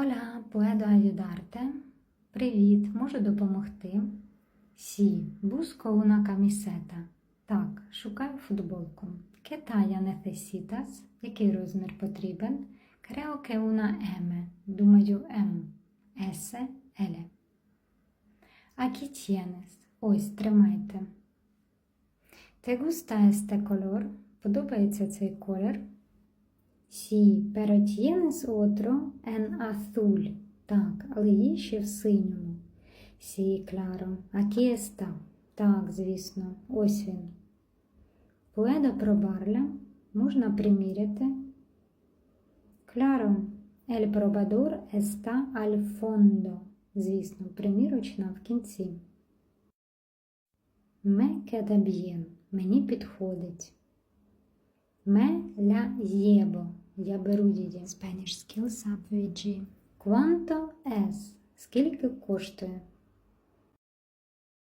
Hola, puedo ayudarte? Привіт, можу допомогти? Сі, busco una camiseta. Так, шукаю футболку. ¿Qué talla necesitas? Який розмір потрібен? Creo que una. Думаю, M. S, L. Aquí. Ось, тримайте. ¿Te gusta este color? Подобається цей колір? Сі, pero tienes otro en azul. Так, але є ще в синьому. Сі. Aquí está. Так, звісно, ось він. Puedo probarla. Можна приміряти. El probador está al fondo. Звісно, примірочна в кінці. Me queda bien. Мені підходить. Me la llevo. Я беру її. Spanish Skills Up VG. Quanto es? Скільки коштує?